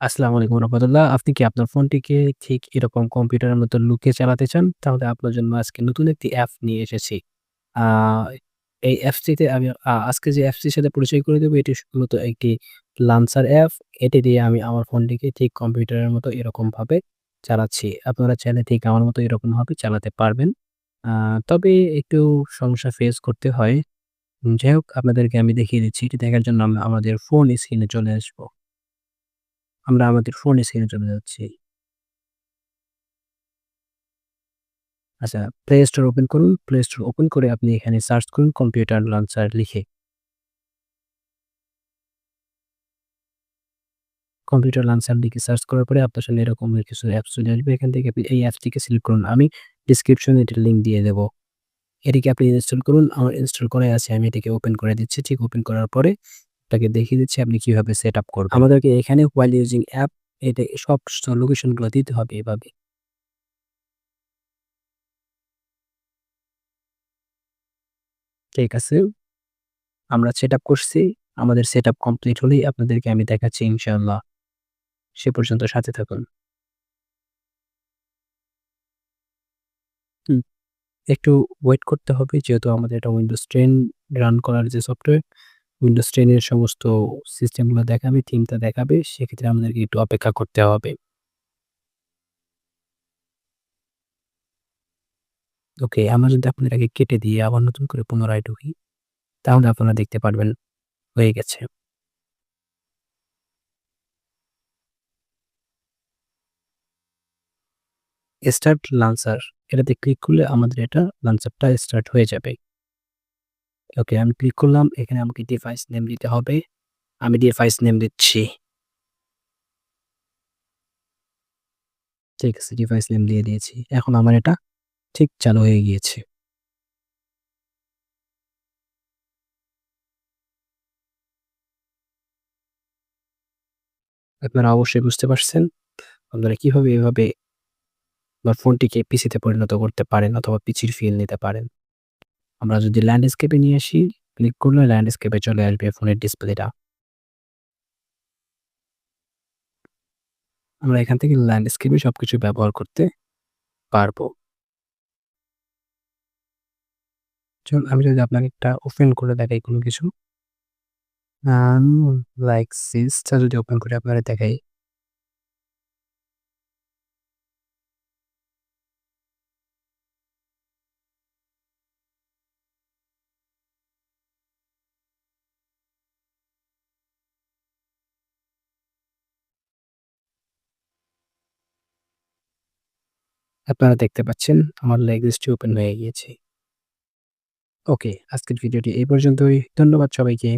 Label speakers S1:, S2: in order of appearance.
S1: আসসালামু আলাইকুম রহমতুল্লাহ। আপনি কি আপনার ফোনটিকে ঠিক এরকম কম্পিউটারের মতো লুকিয়ে চালাতে চান? তাহলে আপনার জন্য আজকে নতুন একটি অ্যাপ নিয়ে এসেছি। এই অ্যাপসটিতে আমি আজকে যে অ্যাপসটির সাথে পরিচয় করে দেবো, এটি মূলত একটি লাঞ্চার অ্যাপ। এটি দিয়ে আমি আমার ফোনটিকে ঠিক কম্পিউটারের মতো এরকমভাবে চালাচ্ছি। আপনারা চাইলে ঠিক আমার মতো এরকমভাবে চালাতে পারবেন। তবে একটু সমস্যা ফেস করতে হয়। যাই হোক, আপনাদেরকে আমি দেখিয়ে দিচ্ছি। এটি দেখার জন্য আমরা আমাদের ফোন স্ক্রিনে চলে আসব। আমরা আমাদের ফোন স্ক্রিনে চলে যাচ্ছি। আচ্ছা, প্লে স্টোর ওপেন করুন। প্লে স্টোর ওপেন করে আপনি এখানে সার্চ করুন কম্পিউটার লঞ্চার লিখে। কম্পিউটার লঞ্চার লিখে সার্চ করার পরে আপনার সামনে এরকম কিছু অ্যাপস চলে আসবে। এখান থেকে আপনি এই অ্যাপসটিকে সিলেক্ট করুন। আমি ডেসক্রিপশনে এটির লিঙ্ক দিয়ে দেব। এটিকে আপনি ইনস্টল করুন। আমার ইনস্টল করে আছে। আমি এটিকে ওপেন করে দিচ্ছি। ঠিক ওপেন করার পরে আপনাকে দেখিয়ে দিচ্ছি আপনি কীভাবে সেট আপ করবেন। আমাদেরকে এখানে while ইউজিং অ্যাপ এটা সব লোকেশনগুলো দিতে হবে এভাবে। ঠিক আছে। আমরা সেট আপ করছি। আমাদের সেট আপ কমপ্লিট হলেই আপনাদেরকে আমি দেখাচ্ছি ইনশাআল্লাহ। সে পর্যন্ত সাথে থাকুন। একটু ওয়েট করতে হবে যেহেতু আমাদের এটা Windows 10 রান করার যে সফটওয়্যার 10 এর সমস্ত সিস্টেমগুলো দেখাবে, থিমটা দেখাবে। সেক্ষেত্রে আমাদেরকে একটু অপেক্ষা করতে হবে। ওকে, আমরা যদি আপনার আগে কেটে দিয়ে আবার নতুন করে পুনরায় ঢুকি, তাহলে আপনারা দেখতে পারবেন হয়ে গেছে। স্টার্ট লাঞ্চার এটাতে ক্লিক করলে আমাদের এটা লাঞ্চারটা স্টার্ট হয়ে যাবে। ওকে, আমি ক্লিক করলাম। এখানে আমাকে ডিভাইস নেম দিতে হবে। আমি ডিভাইস নেম দিচ্ছি। ঠিক আছে, ডিভাইস নেম দিয়ে দিয়েছি। এখন আমার এটা ঠিক চালু হয়ে গিয়েছে। আপনারা অবশ্যই বুঝতে পারছেন আপনারা কীভাবে এভাবে আপনার ফোনটিকে পিসিতে পরিণত করতে পারেন অথবা পিসির ফিল নিতে পারেন। আমরা যদি ল্যান্ডস্কেপে নিয়ে আসি, ক্লিক করলে ল্যান্ডস্কেপে চলে আসবে ফোনের ডিসপ্লেটা। আমরা এখান থেকে ল্যান্ডস্কেপে সবকিছু ব্যবহার করতে পারব। চলুন আমি যদি আপনাকে একটা ওপেন করে দেখাই কোনো কিছু। লাইক সিসটা যদি ওপেন করে আপনাদের দেখাই। আপনারা দেখতে পাচ্ছেন আমার লেগসটি ওপেন হয়ে গিয়েছে। ওকে, আজকের ভিডিওটি এই পর্যন্তই। ধন্যবাদ সবাইকে।